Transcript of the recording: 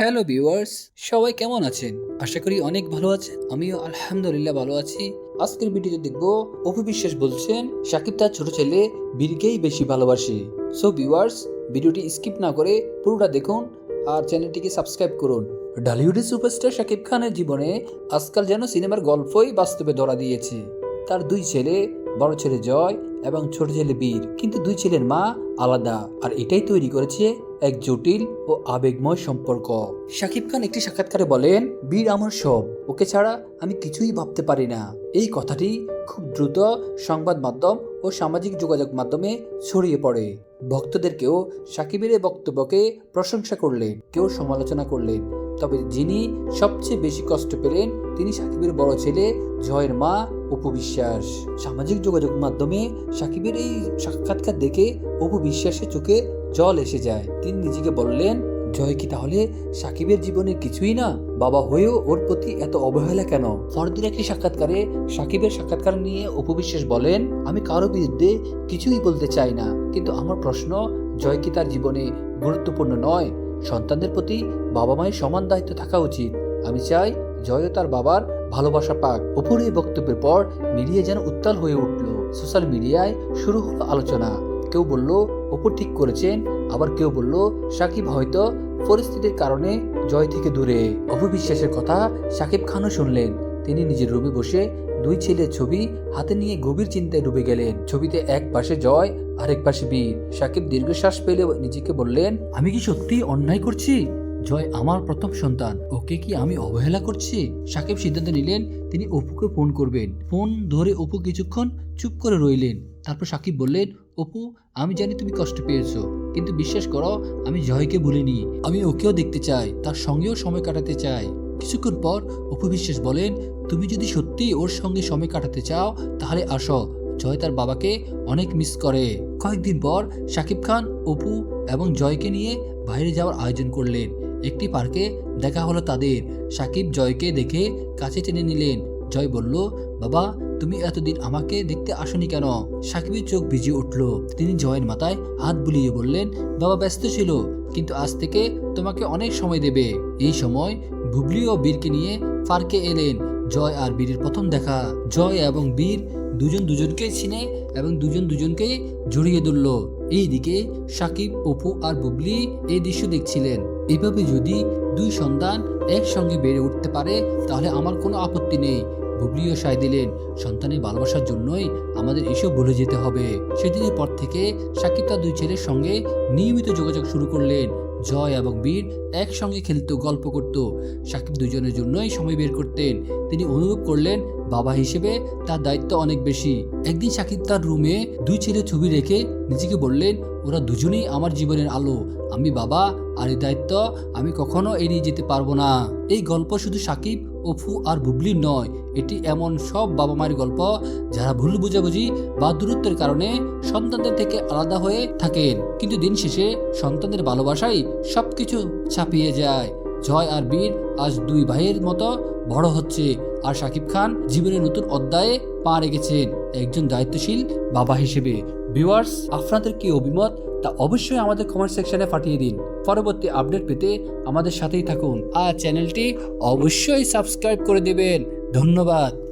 Hello viewers সবাই কেমন আছেন? আশা করি অনেক ভালো আছেন। আমিও আলহামদুলিল্লাহ ভালো আছি। আজকের ভিডিওতে দেখব, অপু বিশ্বাস বলছেন, সাকিব তার ছোট ছেলে বীরকেই বেশি ভালোবাসে। সো ভিউয়ার্স ভিডিওটি স্কিপ না করে পুরোটা দেখুন আর চ্যানেলটিকে সাবস্ক্রাইব করুন। ঢালিউডের সুপারস্টার শাকিব খানের জীবনে আজকাল যেন সিনেমার গল্পই বাস্তবে ধরা দিয়েছে। তার দুই ছেলে, বড় ছেলে জয় এবং ছোট ছেলে বীর। কিন্তু দুই ছেলের মা আলাদা। আর এটাই তৈরি করেছে এক জটিল ও আবেগময় সম্পর্ক। শাকিব খান একটি সাক্ষাৎকারে বলেন, বীর আমার সব, ওকে ছাড়া আমি কিছুই ভাবতে পারি না। এই কথাটি খুব দ্রুত সংবাদ মাধ্যম ও সামাজিক যোগাযোগ মাধ্যমে ছড়িয়ে পড়ে। ভক্তদের কেউ সাকিবের বক্তব্যকে প্রশংসা করলেন, কেউ সমালোচনা করলেন। তবে যিনি সবচেয়ে বেশি কষ্ট পেলেন, তিনি সাকিবের বড় ছেলে জয়ের মা অপু বিশ্বাস। সামাজিক যোগাযোগ মাধ্যমে সাকিবের এই সাক্ষাৎকার দেখে অপু বিশ্বাসের চোখে জল এসে যায় তিনি নিজেকে বললেন, জয় কি তাহলে? সাকিবের জীবনে কিছুই না? বাবা হয়েও ওর প্রতি এত অবহেলা কেন? পরদিন একটি সাক্ষাৎকারে সাকিবের সাক্ষাৎকার নিয়ে অপু বিশ্বাস বলেন, আমি কারও বিরুদ্ধে কিছুই বলতে চাই না। কিন্তু আমার প্রশ্ন, জয় কি তার জীবনে গুরুত্বপূর্ণ নয়? সন্তানদের প্রতি বাবা মায়ের সমান দায়িত্ব থাকা উচিত। আমি চাই জয়ও তার বাবার ভালোবাসা পাক। অপুর এই বক্তব্যের পর মিডিয়া যেন উত্তাল হয়ে উঠল। সোশ্যাল মিডিয়ায় শুরু হলো আলোচনা। কেউ বলল অপু ঠিক করেছেন। আবার কেউ বলল, সাকিব হয়তো পরিস্থিতির কারণে জয় থেকে দূরে। অপু বিশ্বাসের কথা সাকিব খানও শুনলেন। তিনি নিজের রুমে বসে দুই ছেলের ছবি হাতে নিয়ে গভীর চিন্তায় ডুবে গেলেন। ছবিতে এক পাশে জয়, আরেক পাশে বীর। সাকিব দীর্ঘশ্বাস পেলে নিজেকে বললেন, আমি কি সত্যি অন্যায় করছি? জয় আমার প্রথম সন্তান। ওকে কি আমি অবহেলা করছি? সাকিব সিদ্ধান্ত নিলেন, তিনি অপুকে ফোন করবেন। ফোন ধরে অপু কিছুক্ষণ চুপ করে রইলেন। তারপর সাকিব বললেন অপু, আমি জানি তুমি কষ্ট পেয়েছ, কিন্তু বিশ্বাস করো, আমি জয়কে ভুলিনি। আমি ওকেও দেখতে চাই, তার সঙ্গেও সময় কাটাতে চাই। কিছুক্ষণ পর অপু বিশ্বাস বলেন, তুমি যদি সত্যি ওর সঙ্গে সময় কাটাতে চাও, তাহলে আসো। জয় তার বাবাকে অনেক মিস করে। কয়েকদিন পর শাকিব খান, অপু এবং জয়কে নিয়ে বাইরে যাওয়ার আয়োজন করলেন। একটি পার্কে দেখা হলো তাদের। সাকিব জয়কে দেখে কাছে টেনে নিলেন। জয় বলল, বাবা, তুমি এতদিন আমাকে দেখতে আসনি কেন? সাকিবের চোখ ভিজে উঠল। তিনি জয়ের মাথায় হাত বুলিয়ে বললেন, বাবা ব্যস্ত ছিল, কিন্তু আজ থেকে তোমাকে অনেক সময় দেবে। এই সময় বুবলি ও বীরকে নিয়ে পার্কে এলেন জয় আর বীরের প্রথম দেখা। জয় এবং বীর দুজন দুজনকে চিনে এবং দুজন দুজনকে জড়িয়ে ধরল। এইদিকে সাকিব, অপু আর বুবলি এই দৃশ্য দেখছিলেন। এভাবে যদি দুই সন্তান একসঙ্গে বেড়ে উঠতে পারে, তাহলে আমার কোনো আপত্তি নেই। বুবলিও সায় দিলেন, সন্তানের ভালোবাসার জন্যই আমাদের এসব ভুলে যেতে হবে। সেদিনের পর থেকে সাকিব তার দুই ছেলের সঙ্গে নিয়মিত যোগাযোগ শুরু করলেন। জয় এবং বীর একসঙ্গে খেলতো, গল্প করত। সাকিব দুজনের জন্যই সময় বের করতেন। তিনি অনুভব করলেন, বাবা হিসেবে তার দায়িত্ব অনেক বেশি। একদিন সাকিব তার রুমে দুই ছেলে ছবি রেখে নিজেকে বললেন, ওরা দুজনেই আমার জীবনের আলো। আমি বাবা, আর এই দায়িত্ব আমি কখনো এড়িয়ে যেতে পারব না। এই গল্প শুধু সাকিব অফু আর বুবলি নয়। এটি এমন সব বাবা মায়ের গল্প যারা ভুল বুঝাবুঝি বা দূরত্বের কারণে সন্তানদের থেকে আলাদা হয়ে থাকেন। কিন্তু দিন শেষে সন্তানদের ভালোবাসাই সবকিছু ছাপিয়ে যায়। জয় আর বীর আজ দুই ভাইয়ের মতো বড় হচ্ছে আর শাকিব খান জীবনের নতুন অধ্যায়ে পা রেখেছেন একজন দায়িত্বশীল বাবা হিসেবে। ভিউয়ার্স, আপনাদের কি অভিমত? তা অবশ্যই আমাদের কমেন্ট সেকশনে পাঠিয়ে দিন। পরবর্তী আপডেট পেতে আমাদের সাথেই থাকুন। আর চ্যানেলটি অবশ্যই সাবস্ক্রাইব করে দেবেন। ধন্যবাদ।